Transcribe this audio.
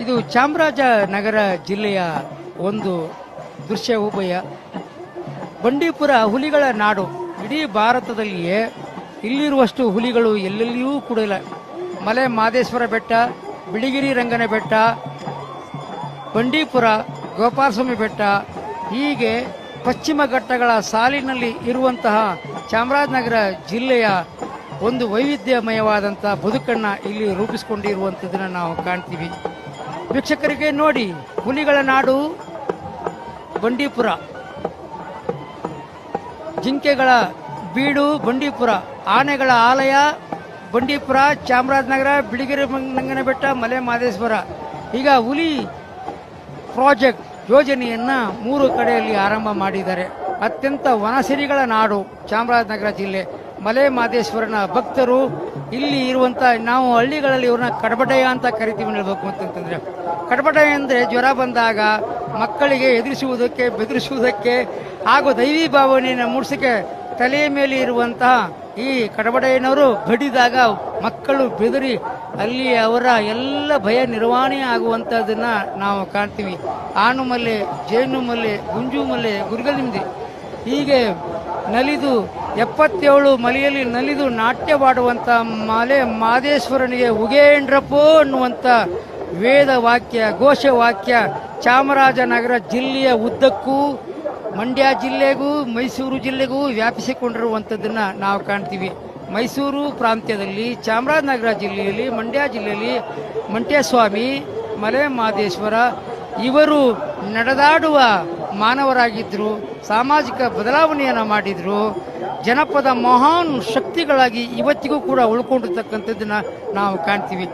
ಇದು ಚಾಮರಾಜನಗರ ಜಿಲ್ಲೆಯ ಒಂದು ದೃಶ್ಯ ಉಭಯ. ಬಂಡೀಪುರ ಹುಲಿಗಳ ನಾಡು. ಇಡೀ ಭಾರತದಲ್ಲಿಯೇ ಇಲ್ಲಿರುವಷ್ಟು ಹುಲಿಗಳು ಎಲ್ಲೆಲ್ಲಿಯೂ ಕೂಡ ಇಲ್ಲ ಮಲೆ ಮಾದೇಶ್ವರ ಬೆಟ್ಟ, ಬಿಳಿಗಿರಿ ರಂಗನ ಬೆಟ್ಟ, ಬಂಡೀಪುರ ಗೋಪಾಲಸ್ವಾಮಿ ಬೆಟ್ಟ, ಹೀಗೆ ಪಶ್ಚಿಮ ಘಟ್ಟಗಳ ಸಾಲಿನಲ್ಲಿ ಇರುವಂತಹ ಚಾಮರಾಜನಗರ ಜಿಲ್ಲೆಯ ಒಂದು ವೈವಿಧ್ಯಮಯವಾದಂತಹ ಬದುಕನ್ನ ಇಲ್ಲಿ ರೂಪಿಸಿಕೊಂಡಿರುವಂಥದ್ದನ್ನು ನಾವು ಕಾಣ್ತೀವಿ. ವೀಕ್ಷಕರಿಗೆ ನೋಡಿ, ಹುಲಿಗಳ ನಾಡು, ಬಂಡೀಪುರ. ಜಿಂಕೆಗಳ ಬೀಡು, ಬಂಡೀಪುರ. ಆನೆಗಳ ಆಲಯ, ಬಂಡೀಪುರ, ಚಾಮರಾಜನಗರ, ಬಿಳಿಗಿರಿ ನಂಗನಬೆಟ್ಟ ಮಲೆ ಮಾದೇಶ್ವರ ಈಗ ಹುಲಿ ಪ್ರಾಜೆಕ್ಟ್ ಯೋಜನೆಯನ್ನು ಮೂರು ಕಡೆಯಲ್ಲಿ ಆರಂಭ ಮಾಡಿದ್ದಾರೆ. ಅತ್ಯಂತ ವನಸಿರಿಗಳ ನಾಡು, ಚಾಮರಾಜನಗರ ಜಿಲ್ಲೆ. ಮಲೆ ಮಾದೇಶ್ವರನ ಭಕ್ತರು ಇಲ್ಲಿ ಇರುವಂತ ನಾವು ಹಳ್ಳಿಗಳಲ್ಲಿ ಇವ್ರನ್ನ ಕಡಬಡಯ ಅಂತ ಕರಿತೀವಿ ಹೇಳ್ಬೇಕು ಅಂತಂತಂದ್ರೆ. ಕಡಬಡಯ ಅಂದ್ರೆ ಜ್ವರ ಬಂದಾಗ ಮಕ್ಕಳಿಗೆ ಎದುರಿಸುವುದಕ್ಕೆ, ಬೆದರಿಸುವುದಕ್ಕೆ ಹಾಗೂ ದೈವಿ ಭಾವನೆಯನ್ನು ಮೂಡಿಸಕ್ಕೆ ತಲೆಯ ಮೇಲೆ ಇರುವಂತಹ ಈ ಕಡಬಡೆಯನವರು ಬಡಿದಾಗ ಮಕ್ಕಳು ಬೆದರಿ ಅಲ್ಲಿ ಅವರ ಎಲ್ಲ ಭಯ ನಿರ್ವಹಣೆ ಆಗುವಂಥದ್ದನ್ನ ನಾವು ಕಾಣ್ತೀವಿ. ಆನು ಮಲ್ಲೆ ಜೇನು ಮಲ್ಲೆ ಗುಂಜು ಮಲ್ಲೆ ಗುರುಗಲಿಂದಿ ಹೀಗೆ ನಲಿದು ಎಪ್ಪತ್ತೇಳು ಮಲೆಯಲ್ಲಿ ನಲಿದು ನಾಟ್ಯವಾಡುವಂತ ಮಲೆ ಮಾದೇಶ್ವರನಿಗೆ ಉಗೇಂಡ್ರಪ್ಪೋ ಅನ್ನುವಂಥ ವೇದ ವಾಕ್ಯ, ಘೋಷ ವಾಕ್ಯ ಚಾಮರಾಜನಗರ ಜಿಲ್ಲೆಯ ಉದ್ದಕ್ಕೂ, ಮಂಡ್ಯ ಜಿಲ್ಲೆಗೂ, ಮೈಸೂರು ಜಿಲ್ಲೆಗೂ ವ್ಯಾಪಿಸಿಕೊಂಡಿರುವಂಥದ್ದನ್ನ ನಾವು ಕಾಣ್ತೀವಿ. ಮೈಸೂರು ಪ್ರಾಂತ್ಯದಲ್ಲಿ, ಚಾಮರಾಜನಗರ ಜಿಲ್ಲೆಯಲ್ಲಿ, ಮಂಡ್ಯ ಜಿಲ್ಲೆಯಲ್ಲಿ ಮಂಟ್ಯಸ್ವಾಮಿ, ಮಲೆ ಮಾದೇಶ್ವರ ಇವರು ನಡೆದಾಡುವ ಮಾನವರಾಗಿದ್ದರು ಸಾಮಾಜಿಕ ಬದಲಾವಣೆಯನ್ನು ಮಾಡಿದರು ಜನಪದ ಮಹಾನ್ ಶಕ್ತಿಗಳಾಗಿ ಇವತ್ತಿಗೂ ಕೂಡ ಉಳ್ಕೊಂಡಿರ್ತಕ್ಕಂಥದ್ದನ್ನು ನಾವು ಕಾಣ್ತೀವಿ.